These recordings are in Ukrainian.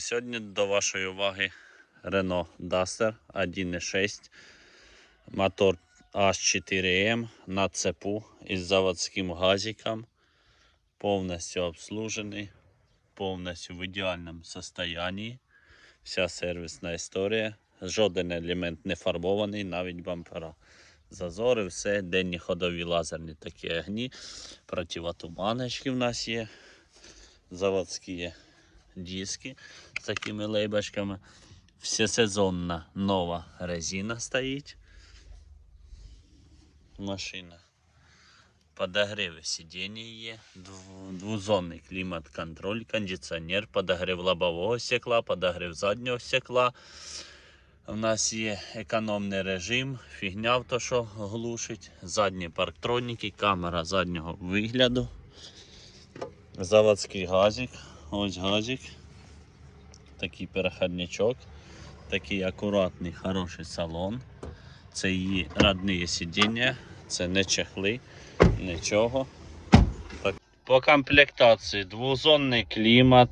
Сьогодні до вашої уваги Renault Duster 1.6. Мотор H4M на цепу із заводським газиком. Повністю обслужений, повністю в ідеальному стані. Вся сервісна історія. Жоден елемент не фарбований, навіть бампера. Зазори, все, денні ходові лазерні такі огні, противотуманочки в нас є, заводські диски з такими лейбочками. Всесезонна нова резина стоїть. Машина. Подогреви сидіння є, дв- двузонний клімат-контроль, кондиціонер, подогрев лобового стекла, подогрев заднього стекла. У нас є економний режим, фігня то, що глушить, задні парктроніки, камера заднього вигляду, заводський газик, ось газик, такий переходничок, такий акуратний, хороший салон. Це її родні сидіння, це не чехли, нічого. По комплектації двозонний клімат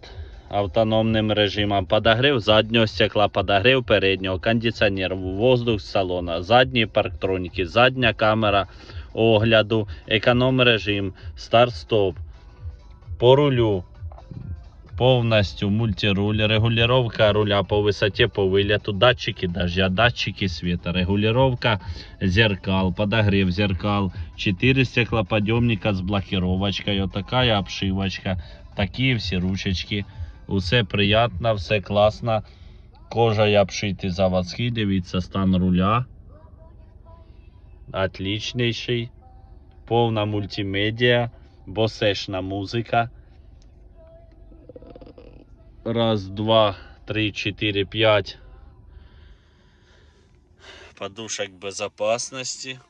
автономним режимом, подогрів заднього стекла, подогрів переднього, кондиціонер, воздух з салона, задні парктроніки, задня камера огляду, економ режим, старт-стоп, по рулю. Повністю мультируль, регулировка руля по висоті, по виліту, датчики дождя, датчики света, регулировка зеркал, подогрев зеркал, 4 стеклоподъемника с блокировочкой, вот такая обшивочка, такие все ручечки. Усе приятно, все класно. Кожа обшитий заводський, дивіться, стан руля. Отличнейший. Повна мультимедіа, босешна музика. Раз, два, три, четыре, пять. Подушек безопасности.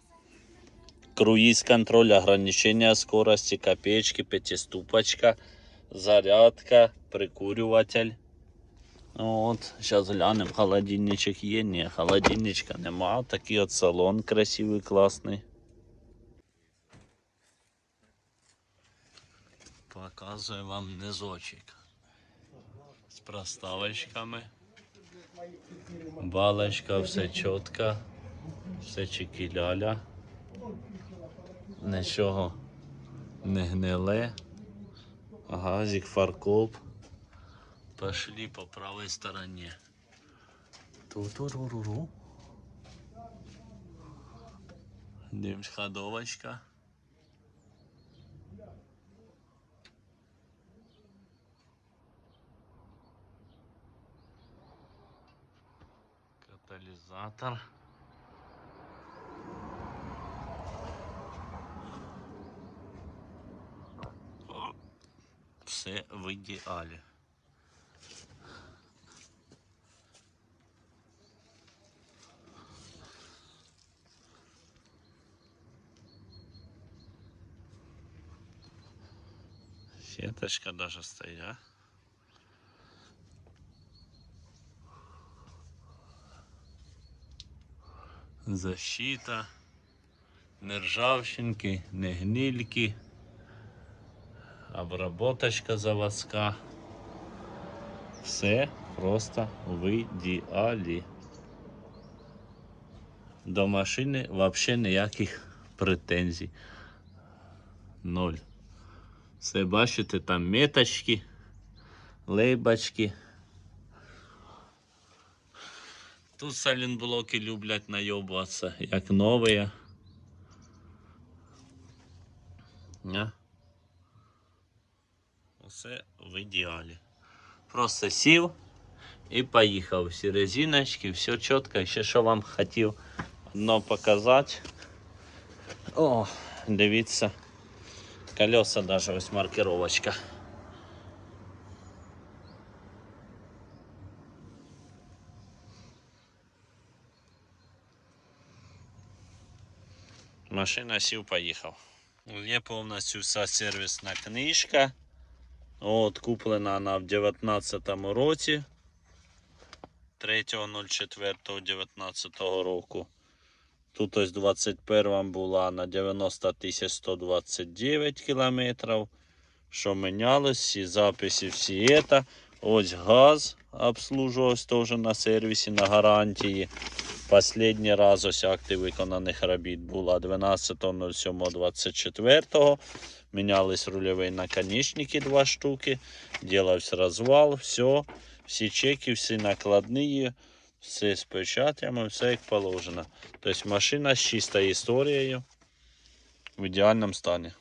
Круиз-контроль, ограничение скорости, копеечки, пятиступочка, зарядка, прикурюватель. Вот, сейчас глянем, холодильничек є, ні, холодильничка нема. Такий от салон красивий, класний. Показую вам низочек. Проставочками. Балочка, все чітко, все чики-ляля. Нічого не гниле. Газик, фаркоп. Пошли по правой стороне. Ту-ту-ру-ру-ру. Дивимось, ходовочка. Катализатор. Все в ідеалі. Сеточка даже стоя. Защита. Не ржавчинки, не гнильки. Обработочка заводська. Все просто в ідеалі. До машини взагалі ніяких претензій. Ноль. Все бачите, там меточки, лейбочки. Тут салінблоки люблять найобуватися, як нові. Не? Усе в ідеалі. Просто сів і поїхав. Всі резиночки, все чітко. Ще що вам хотів одно показати. О, дивіться. Колеса даже ось маркировочка. Машина сів, поїхав. Є повністю вся сервісна книжка. От, куплена вона в 2019 році. 3.04.19 року. Тут ось 21 була на 90 тисяч 129 кілометрів. Що мінялось, всі записи, всі це. Ось газ, обслужувався теж на сервісі, на гарантії. Последній раз ось акти виконаних робіт була 12.07.24. Мінялись рульові наконечники два штуки. Ділався розвал, все. Всі чеки, всі накладні, все з печатями, все як положено. Тобто машина з чистою історією в ідеальному стані.